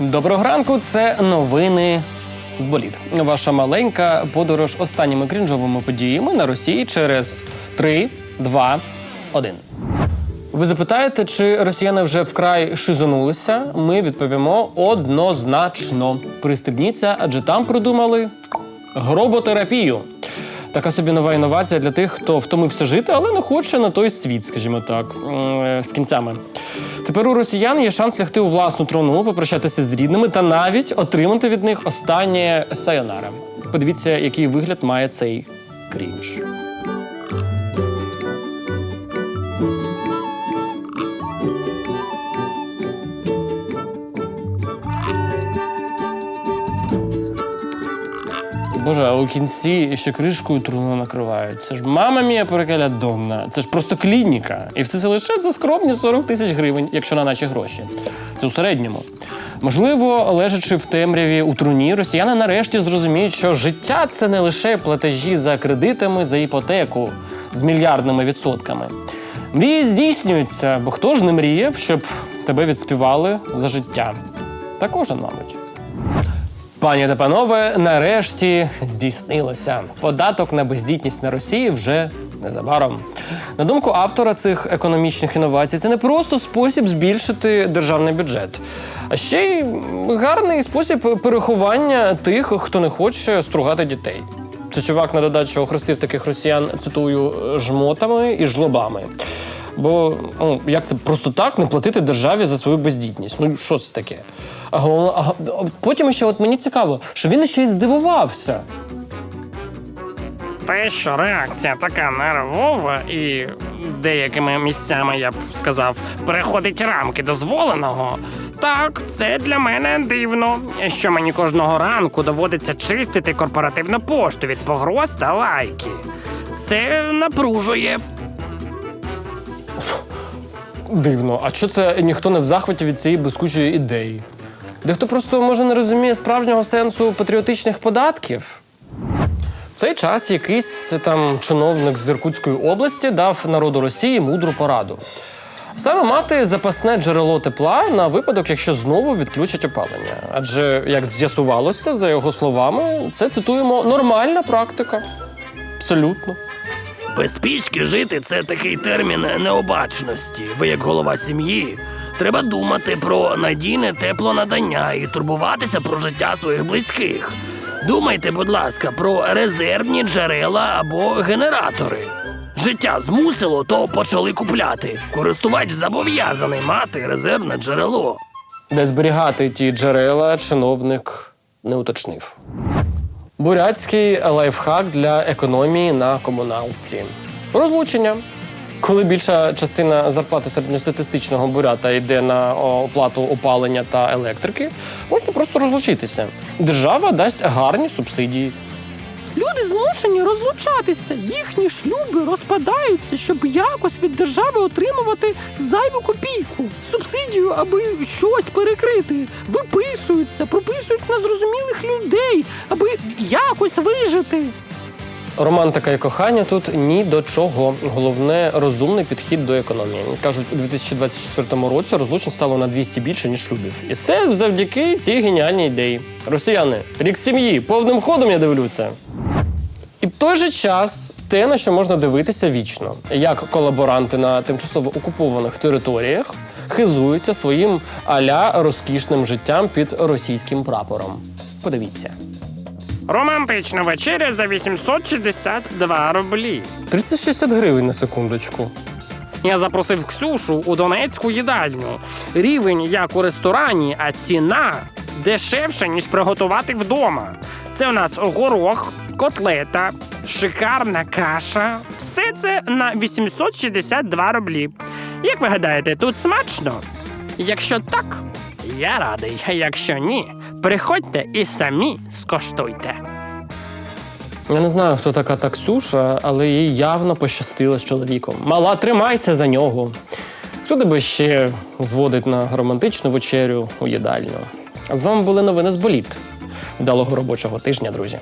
Доброго ранку, це новини з боліт. Ваша маленька подорож останніми крінжовими подіями на Росії через 3, 2, 1. Ви запитаєте, чи росіяни вже вкрай шизонулися? Ми відповімо однозначно. Пристебніться, адже там придумали гроботерапію. Така собі нова інновація для тих, хто втомився жити, але не хоче на той світ, скажімо так, з кінцями. Тепер у росіян є шанс лягти у власну трону, попрощатися з рідними та навіть отримати від них останнє сайонаре. Подивіться, який вигляд має цей крінж. Боже, а у кінці ще кришкою труну накривають. Це ж мама мія перекаля домна. Це ж просто клініка. І все це лише за скромні 40 тисяч гривень, якщо на наші гроші. Це у середньому. Можливо, лежачи в темряві у труні, росіяни нарешті зрозуміють, що життя це не лише платежі за кредитами за іпотеку з мільярдними відсотками. Мрії здійснюються, бо хто ж не мріяв, щоб тебе відспівали за життя? Та кожен, мабуть. Пані та панове, нарешті здійснилося. Податок на бездітність на Росії вже незабаром. На думку автора цих економічних інновацій, це не просто спосіб збільшити державний бюджет, а ще й гарний спосіб переховання тих, хто не хоче стругати дітей. Це чувак на додачу охрестив таких росіян, цитую, жмотами і жлобами. Бо ну, як це просто так не платити державі за свою бездітність? Ну що це таке? А, а потім ще от мені цікаво, що він ще й здивувався. Те, що реакція така нервова і деякими місцями, я б сказав, переходить рамки дозволеного. Так, це для мене дивно, що мені кожного ранку доводиться чистити корпоративну пошту від погроз та лайки. Це напружує. Дивно, а що це ніхто не в захваті від цієї блискучої ідеї? Дехто просто може не розуміє справжнього сенсу патріотичних податків. В цей час якийсь там чиновник з Іркутської області дав народу Росії мудру пораду. Саме мати запасне джерело тепла на випадок, якщо знову відключать опалення. Адже, як з'ясувалося, за його словами, це цитуємо нормальна практика. Абсолютно. Без пічки жити це такий термін необачності. Ви, як голова сім'ї, треба думати про надійне теплонадання і турбуватися про життя своїх близьких. Думайте, будь ласка, про резервні джерела або генератори. Життя змусило, то почали купляти. Користувач зобов'язаний мати резервне джерело. Де зберігати ті джерела, чиновник не уточнив. Бурятський лайфхак для економії на комуналці. Розлучення. Коли більша частина зарплати середньостатистичного бурята йде на оплату опалення та електрики, можна просто розлучитися. Держава дасть гарні субсидії. Люди змушені розлучатися. Їхні шлюби розпадаються, щоб якось від держави отримувати зайву копійку, субсидію, аби щось перекрити. Виписуються, прописують незрозумілих людей, аби якось вижити. Романтика і кохання тут ні до чого. Головне розумний підхід до економії. Кажуть, у 2024 році розлучень стало на 200 більше, ніж шлюбів. І все завдяки цій геніальній ідеї. Росіяни, рік сім'ї, повним ходом я дивлюся. І в той же час те, на що можна дивитися вічно, як колаборанти на тимчасово окупованих територіях хизуються своїм аля розкішним життям під російським прапором. Подивіться. Романтична вечеря за 862 рублі. 360 гривень на секундочку. Я запросив Ксюшу у Донецьку їдальню. Рівень як у ресторані, а ціна дешевша, ніж приготувати вдома. Це у нас горох, котлета, шикарна каша. Все це на 862 рублі. Як ви гадаєте, тут смачно? Якщо так, я радий. Якщо ні, приходьте і самі скоштуйте. Я не знаю, хто така таксюша, але їй явно пощастило з чоловіком. Мала, тримайся за нього. Хто тебе ще зводить на романтичну вечерю у їдальню? А з вами були новини з боліт. Вдалого робочого тижня, друзі.